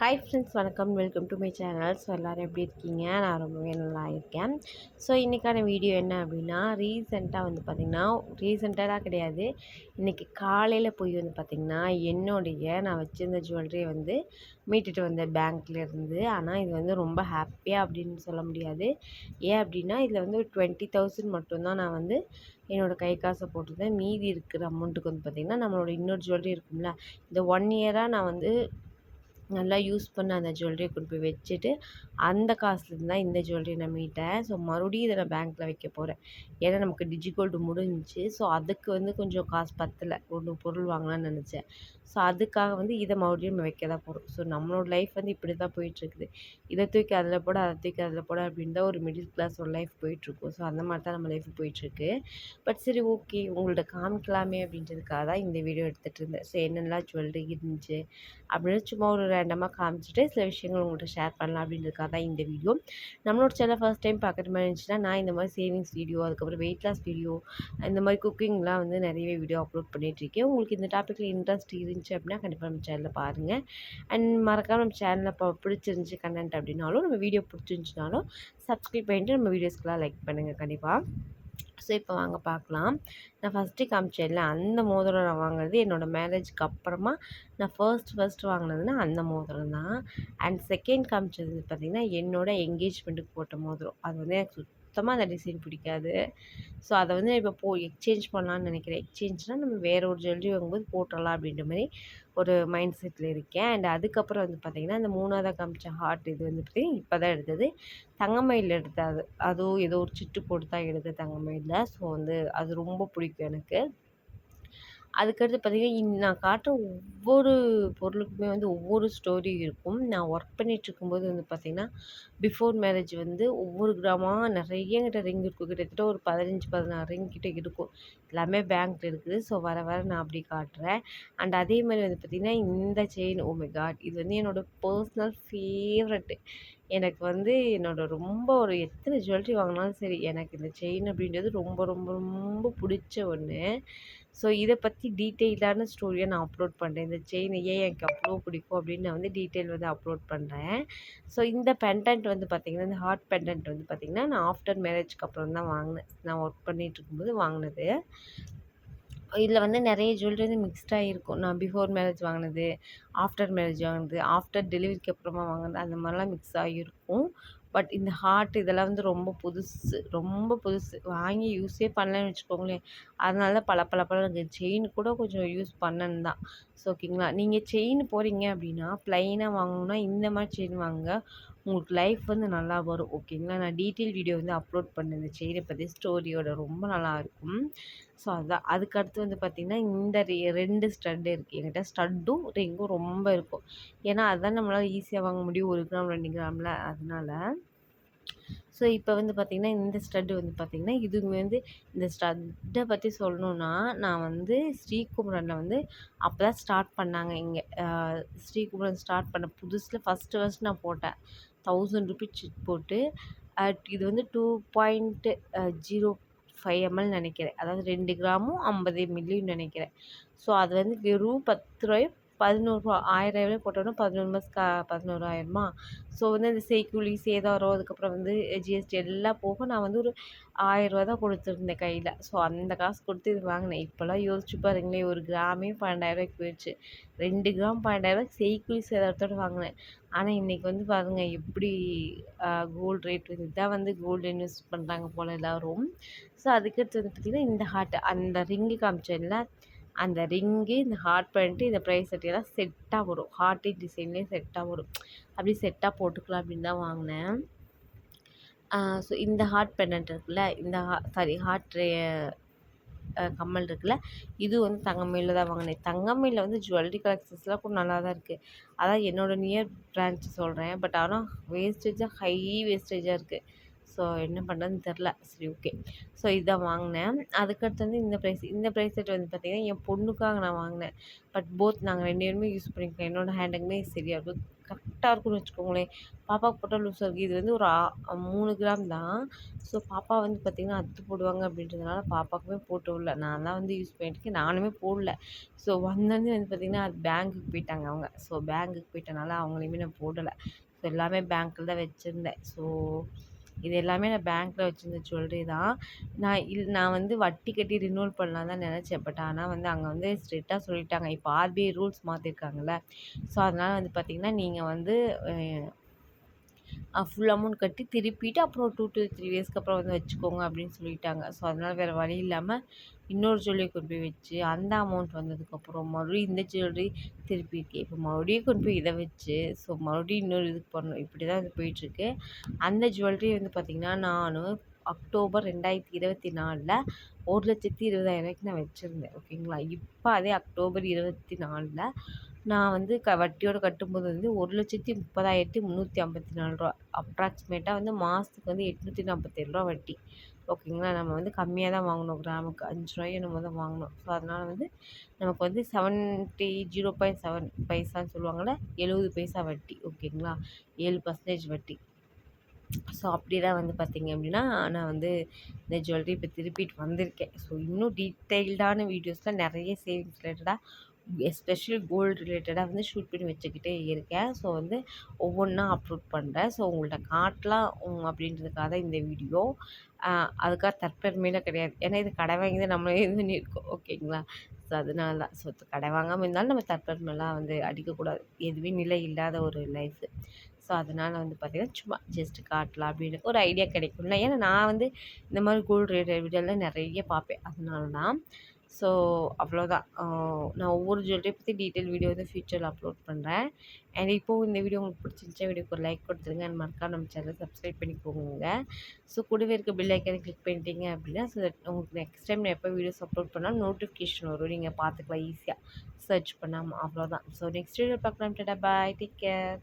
Hi friends வணக்கம். Welcome to my channel so எல்லோரும் எப்படி இருக்கீங்க? நான் ரொம்பவே நல்லா இருக்கேன். ஸோ இன்றைக்கான வீடியோ என்ன அப்படின்னா ரீசெண்டாக வந்து பார்த்திங்கன்னா ரீசெண்டாக கிடையாது. இன்றைக்கி காலையில் போய் வந்து பார்த்திங்கன்னா என்னுடைய நான் வச்சுருந்த ஜுவல்லரியை வந்து மீட்டுட்டு வந்தேன் பேங்க்லேருந்து ஆனால் இது வந்து ரொம்ப ஹாப்பியாக அப்படின்னு சொல்ல முடியாது. ஏன் அப்படின்னா இதில் வந்து ஒரு டுவெண்ட்டி தௌசண்ட் மட்டும்தான் நான் வந்து என்னோடய கை காசை போட்டிருந்தேன். மீதி இருக்கிற அமௌண்ட்டுக்கு வந்து பார்த்திங்கன்னா நம்மளோட இன்னொரு ஜுவல்லரி இருக்கும்ல இந்த ஒன் இயராக நான் வந்து நல்லா யூஸ் பண்ண அந்த ஜுவல்லரியை கொண்டு போய் வச்சுட்டு அந்த காசுலேருந்து தான் இந்த ஜுவல்லரி நான் மீட்டேன். ஸோ மறுபடியும் இதை நான் பேங்க்கில் வைக்க போகிறேன் ஏன்னா நமக்கு டிஜிகோல்டு முடிஞ்சிச்சு. ஸோ அதுக்கு வந்து கொஞ்சம் காசு பத்தலை. ஒன்று பொருள் வாங்கலாம்னு நினச்சேன். ஸோ அதுக்காக வந்து இதை மறுபடியும் நம்ம வைக்க தான் போகிறோம் ஸோ நம்மளோட லைஃப் வந்து இப்படி தான் போயிட்டுருக்குது. இதை தூக்கி அதில் போட அதை தூக்கி அதில் போட அப்படின்னு தான் ஒரு மிடில் கிளாஸ் ஒரு லைஃப் போயிட்டுருக்கும். ஸோ அந்த மாதிரி தான் நம்ம லைஃப் போயிட்டுருக்கு. பட் சரி ஓகே உங்கள்ட்ட காமிக்கலாமே அப்படின்றதுக்காக தான் இந்த வீடியோ எடுத்துகிட்டு இருந்தேன். ஸோ என்னென்னலாம் ஜுவல்லரி இருந்துச்சு அப்படின்னு சும்மா ஒரு ரேண்டமாக காமிச்சிட்டு சில விஷயங்கள் உங்கள்கிட்ட ஷேர் பண்ணலாம் அப்படின்றதுக்காக தான் இந்த வீடியோ நம்மளோட சேனல் ஃபஸ்ட் டைம் பார்க்குற மாதிரி இருந்துச்சுன்னா நான் இந்த மாதிரி சேவிங்ஸ் வீடியோ அதுக்கப்புறம் வெயிட் லாஸ் வீடியோ இந்த மாதிரி குக்கிங்லாம் வந்து நிறையவே வீடியோ அப்லோட் பண்ணிகிட்ருக்கேன் உங்களுக்கு இந்த டாப்பிக்கில் இன்ட்ரெஸ்ட் இருந்துச்சு அப்படின்னா கண்டிப்பாக நம்ம சேனலில் பாருங்கள் அண்ட் மறக்காமல் நம்ம சேனலில் இப்போ பிடிச்சிருந்துச்சி கண்டென்ட் அப்படின்னாலும் நம்ம வீடியோ பிடிச்சிருந்துச்சினாலும் சப்ஸ்கிரைப் பண்ணிட்டு நம்ம வீடியோஸ்க்கெலாம் லைக் பண்ணுங்கள் கண்டிப்பாக ஸோ இப்போ வாங்க பார்க்கலாம் நான் ஃபஸ்ட்டு காமிச்சேன்ல அந்த மோதிரம் நான் வாங்கினது என்னோடய மேரேஜ்க்கு அப்புறமா நான் ஃபர்ஸ்ட் ஃபர்ஸ்ட் வாங்கினதுன்னா அந்த மோதிரம் தான். அண்ட் செகண்ட் காமிச்சது பார்த்திங்கன்னா என்னோடய என்கேஜ்மெண்ட்டுக்கு போட்ட மோதிரம். அது வந்து எனக்கு சுத்தமாக அந்த டிசைன் பிடிக்காது. ஸோ அதை வந்து இப்போ போ எக்ஸ்சேஞ்ச் பண்ணலான்னு நினைக்கிறேன். எக்ஸ்சேஞ்ச்னால் நம்ம வேறு ஒரு ஜுவல்லரி வாங்கும்போது போட்டுடலாம் அப்படின்ற மாதிரி ஒரு மைண்ட் செட்டில் இருக்கேன். அண்ட் அதுக்கப்புறம் வந்து பார்த்திங்கன்னா அந்த மூணாவதாக காமிச்ச ஹார்ட் இது வந்து பார்த்திங்கன்னா இப்போ தான் எடுத்தது. தங்கமயில் எடுத்தது. அதுவும் ஏதோ ஒரு சிட்டு போட்டு தான் எடுத்தது தங்கமயிலில். ஸோ வந்து அது ரொம்ப பிடிக்கும் எனக்கு. அதுக்கடுத்து பார்த்திங்கன்னா நான் காட்டுற ஒவ்வொரு பொருளுக்குமே வந்து ஒவ்வொரு ஸ்டோரி இருக்கும். நான் ஒர்க் பண்ணிகிட்ருக்கும்போது வந்து பார்த்திங்கன்னா பிஃபோர் மேரேஜ் வந்து ஒவ்வொரு கிராமமாக நிறைய கிட்ட ரிங் இருக்கும். கிட்டத்தட்ட ஒரு பதினஞ்சு பதினாறு ரிங் கிட்ட இருக்கும். எல்லாமே பேங்க்கில் இருக்குது. ஸோ வர வர நான் அப்படி காட்டுறேன். அண்ட் அதே மாதிரி வந்து பார்த்திங்கன்னா இந்த செயின் ஓ மை காட் இது வந்து என்னோடய பர்ஸ்னல் ஃபேவரெட்டு எனக்கு வந்து என்னோடய ரொம்ப ஒரு எத்தனை ஜுவல்லரி வாங்கினாலும் சரி எனக்கு இந்த செயின் அப்படின்றது ரொம்ப ரொம்ப ரொம்ப பிடிச்ச ஒன்று ஸோ இதை பற்றி டீட்டெயிலான ஸ்டோரியை நான் அப்லோட் பண்ணுறேன் இந்த செயின் ஏன் எனக்கு அவ்வளோ பிடிக்கும் அப்படின்னு நான் வந்து டீட்டெயில் வந்து அப்லோட் பண்ணுறேன் ஸோ இந்த பெண்டன்ட் வந்து பார்த்திங்கன்னா இந்த ஹார்ட் பெண்டன்ட் வந்து பார்த்திங்கன்னா நான் ஆஃப்டர் மேரேஜ்க்கு அப்புறம் தான் வாங்கினேன். நான் ஒர்க் பண்ணிகிட்டு இருக்கும்போது வாங்கினது. இதில் வந்து நிறைய ஜுவல்லரி வந்து மிக்ஸ்டாக இருக்கும் நான் பிஃபோர் மேரேஜ் வாங்கினது ஆஃப்டர் மேரேஜ் வாங்கினது ஆஃப்டர் டெலிவரிக்கு அப்புறமா வாங்கினது அந்த மாதிரிலாம் மிக்ஸ் ஆகியிருக்கும் பட் இந்த ஹார்ட் இதெல்லாம் வந்து ரொம்ப புதுசு ரொம்ப புதுசு. வாங்கி யூஸே பண்ணலன்னு வச்சுக்கோங்களேன். அதனால பல பல பல செயின் கூட கொஞ்சம் யூஸ் பண்ணணும் தான். ஸோ ஓகேங்களா நீங்கள் செயின் போகிறீங்க அப்படின்னா ப்ளைனாக வாங்கணுன்னா இந்த மாதிரி செயின் வாங்க உங்களுக்கு லைஃப் வந்து நல்லா வரும். ஓகேங்களா? நான் டீட்டெயில் வீடியோ வந்து அப்லோட் பண்ணேன். இந்த செயினை பற்றி ஸ்டோரியோட ரொம்ப நல்லாயிருக்கும் ஸோ அதுதான் அதுக்கடுத்து வந்து பார்த்திங்கன்னா இந்த ரெண்டு ஸ்டட்டு இருக்குது என்கிட்ட ஸ்டட்டும் ரிங்கும் ரொம்ப இருக்கும். ஏன்னா அதுதான் நம்மளால் ஈஸியாக வாங்க முடியும். ஒரு கிராம் ரெண்டு கிராமில் அதனால் ஸோ இப்போ வந்து பார்த்திங்கன்னா இந்த ஸ்டட்டு வந்து பார்த்திங்கன்னா இதுவுமே வந்து இந்த ஸ்டட்டை பற்றி சொல்லணுன்னா நான் வந்து ஸ்ரீகுமரனில் வந்து அப்போ தான் ஸ்டார்ட் பண்ணாங்க. இங்கே ஸ்ரீகுமரன் ஸ்டார்ட் பண்ண புதுசில் ஃபஸ்ட்டு ஃபஸ்ட் நான் போட்டேன். தௌசண்ட் ருபீஸ் போட்டு இது வந்து two point zero five ML நினைக்கிறேன். அதாவது ரெண்டு கிராமும் ஐம்பது மில்லியும் நினைக்கிறேன். ஸோ அது வந்து வெறும் பத்து ரூபாயும் பதினோருவா ஆயிரம் எவ்வளோ போட்டோன்னா பதினோரு மாதம் கா பதினோராயிரமா? ஸோ வந்து அந்த செய்கூலி சேதாரம் அதுக்கப்புறம் வந்து ஜிஎஸ்டி எல்லாம் போக நான் வந்து ஒரு ஆயிரரூவா தான் கொடுத்துருந்தேன் கையில். ஸோ அந்த காசு கொடுத்து இது வாங்கினேன். இப்போல்லாம் யோசிச்சு பாருங்களேன் ஒரு கிராமே பன்னெண்டாயிரூவாய்க்கு போயிடுச்சு ரெண்டு கிராம் பன்னெண்டாயிரூவா செய்கூலி சேதாரத்தோடு வாங்கினேன். ஆனால் இன்றைக்கி வந்து பாருங்கள் எப்படி கோல்டு ரேட் வந்து இதான் வந்து கோல்டு இன்வெஸ்ட் பண்ணுறாங்க போல் எல்லோரும். ஸோ அதுக்கடுத்து வந்து பார்த்திங்கன்னா இந்த ஹார்ட் அந்த ரிங்கு காமிச்சேன்ல. அந்த ரிங்கு இந்த ஹார்ட் பேண்ட்டு இந்த ப்ரைஸ் செட்டெல்லாம் செட்டாக வரும். ஹார்ட்டு டிசைன்லேயே செட்டாக வரும். அப்படி செட்டாக போட்டுக்கலாம் அப்படின்னு தான் வாங்கினேன். ஸோ இந்த ஹார்ட் பெண்டன்ட் இருக்குல்ல இந்த ஹா சாரி ஹார்ட் கம்மல் இருக்குல்ல இது வந்து தங்கமயில தான் வாங்கினேன். தங்கமயில வந்து ஜுவல்லரி கலெக்ஷன்ஸ்லாம் கூட நல்லா தான் இருக்குது அதான் என்னோடய நியர் பிரான்ச் சொல்கிறேன் பட் ஆனால் வேஸ்டேஜாக ஹை வேஸ்டேஜாக இருக்குது ஸோ என்ன பண்ணுறதுன்னு தெரில. சரி ஓகே ஸோ இதான் வாங்கினேன். அதுக்கடுத்து வந்து இந்த ப்ரைஸ் இந்த ப்ரைஸ் செட் வந்து பார்த்திங்கன்னா என் பொண்ணுக்காக நான் வாங்கினேன். பட் போத் நாங்கள் ரெண்டு பேருமே யூஸ் பண்ணிக்கலாம் என்னோடய ஹேண்டுக்குமே சரியாக இருக்கும் கரெக்டாக இருக்கும்னு வச்சுக்கோங்களேன். பாப்பாவுக்கு போட்டால் லூஸாக இருக்குது இது வந்து ஒரு மூணு கிராம் தான். ஸோ பாப்பா வந்து பார்த்திங்கன்னா அத்து போடுவாங்க அப்படின்றதுனால பாப்பாவுக்குமே போட்டு விடல. நான் தான் வந்து யூஸ் பண்ணிட்டுருக்கேன் நானுமே போடல. ஸோ வந்தோடனே வந்து பார்த்திங்கன்னா அது பேங்க்குக்கு போயிட்டாங்க அவங்க. ஸோ பேங்க்குக்கு போயிட்டனால அவங்களையுமே நான் போடலை. ஸோ எல்லாமே பேங்க்கில் தான் வச்சுருந்தேன். ஸோ இது எல்லாமே நான் பேங்க்கில் வச்சுருந்த ஜுவல்லரி தான். நான் இல் நான் வந்து வட்டி கட்டி ரினூவல் பண்ணலாம் தான் நினச்சேன். பட் ஆனால் வந்து அங்கே வந்து ஸ்ட்ரிக்டாக சொல்லிட்டாங்க. இப்போ ஆர்பிஐ ரூல்ஸ் மாற்றிருக்காங்கல்ல ஸோ அதனால் வந்து பார்த்திங்கன்னா நீங்கள் வந்து ஃபுல் அமௌண்ட் கட்டி திருப்பிட்டு அப்புறம் டூ டு த்ரீ டேஸ்க்கு அப்புறம் வந்து வச்சுக்கோங்க அப்படின்னு சொல்லிட்டாங்க. ஸோ அதனால் வேறு வழி இல்லாமல் இன்னொரு ஜுவல்லரி கொண்டு போய் வச்சு அந்த அமௌண்ட் வந்ததுக்கப்புறம் மறுபடியும் இந்த ஜுவல்லரி திருப்பியிருக்கேன் இப்போ மறுபடியும் கொண்டு போய் இதை வச்சு ஸோ மறுபடியும் இன்னொரு இதுக்கு பண்ணணும் இப்படி தான் இது போயிட்டுருக்கு. அந்த ஜுவல்லரி வந்து பார்த்திங்கன்னா நான் அக்டோபர் ரெண்டாயிரத்தி இருபத்தி நாலில் ஒரு லட்சத்தி இருபதாயிரம் ரூபாய்க்கு நான் வச்சுருந்தேன். ஓகேங்களா இப்போ அதே அக்டோபர் இருபத்தி நாலில் நான் வந்து க வட்டியோடு கட்டும்போது வந்து ஒரு லட்சத்தி முப்பதாயிரத்தி முந்நூற்றி ஐம்பத்தி நாலு ரூபா அப்ராக்சிமேட்டாக வந்து மாதத்துக்கு வந்து எட்நூற்றி நாற்பத்தேழு ரூபா வட்டி. ஓகேங்களா? நம்ம வந்து கம்மியாக தான் வாங்கினோம் கிராமுக்கு அஞ்சு ரூபாயோ நம்ம தான் வாங்கினோம் ஸோ அதனால் வந்து நமக்கு வந்து செவன்ட்டி ஜீரோ பாயிண்ட் செவன் பைசான்னு சொல்லுவாங்கள்ல எழுபது பைசா வட்டி. ஓகேங்களா? ஏழு பர்சன்டேஜ் வட்டி. ஸோ அப்படி தான் வந்து பார்த்திங்க அப்படின்னா நான் வந்து இந்த ஜுவல்லரி இப்போ திருப்பிட்டு வந்திருக்கேன். ஸோ இன்னும் டீட்டெயில்டான வீடியோஸ்லாம் நிறைய சேவிங்ஸ் ரிலேட்டடாக எஸ்பெஷல் கோல்டு ரிலேட்டடாக வந்து ஷூட் பண்ணி வச்சுக்கிட்டே இருக்கேன். ஸோ வந்து ஒவ்வொன்றா அப்லோட் பண்ணுறேன் ஸோ உங்கள்கிட்ட காட்டலாம் அப்படின்றதுக்காக தான் இந்த வீடியோ அதுக்காக தற்பெருமையில கிடையாது. ஏன்னா இது கடை வாங்கி தான் நம்மளே இது பண்ணியிருக்கோம். ஓகேங்களா ஸோ அதனால தான். ஸோ கடை வாங்காமல் இருந்தாலும் நம்ம தற்பெருமைலாம் வந்து அடிக்கக்கூடாது. எதுவுமே நிலை இல்லாத ஒரு லைஃபு ஸோ அதனால் வந்து பார்த்திங்கன்னா சும்மா ஜஸ்ட்டு காட்டலாம் அப்படின்னு ஒரு ஐடியா கிடைக்கும்ல. ஏன்னா நான் வந்து இந்த மாதிரி கோல்டு ரேட் வீடியோலாம் நிறைய பார்ப்பேன். அதனால தான் ஸோ அவ்வளோதான். நான் ஒவ்வொரு ஜுவல்லரி பற்றி டீட்டெயில் வீடியோ வந்து ஃபியூச்சரில் அப்லோட் பண்ணுறேன் அண்ட் இப்போது இந்த வீடியோ உங்களுக்கு பிடிச்சிருந்துச்சா வீடியோக்கு ஒரு லைக் கொடுத்துருங்க. அண்ட் மறக்காம நம்ம சேனலை சப்ஸ்கிரைப் பண்ணிக்கோங்க. ஸோ கூடவே இருக்க பில் ஐக்கனை கிளிக் பண்ணிட்டீங்க அப்படின்னா ஸோ தட் உங்களுக்கு நெக்ஸ்ட் டைம் நான் எப்போ வீடியோஸ் அப்லோட் பண்ணாலும் நோட்டிஃபிகேஷன் வரும். நீங்கள் பார்த்துக்கலாம் ஈஸியாக சர்ச் பண்ணாமல் அவ்வளோதான். ஸோ நெக்ஸ்ட் வீடியோ பார்க்கலாம். டேட்டா பாய் டேக் கேர்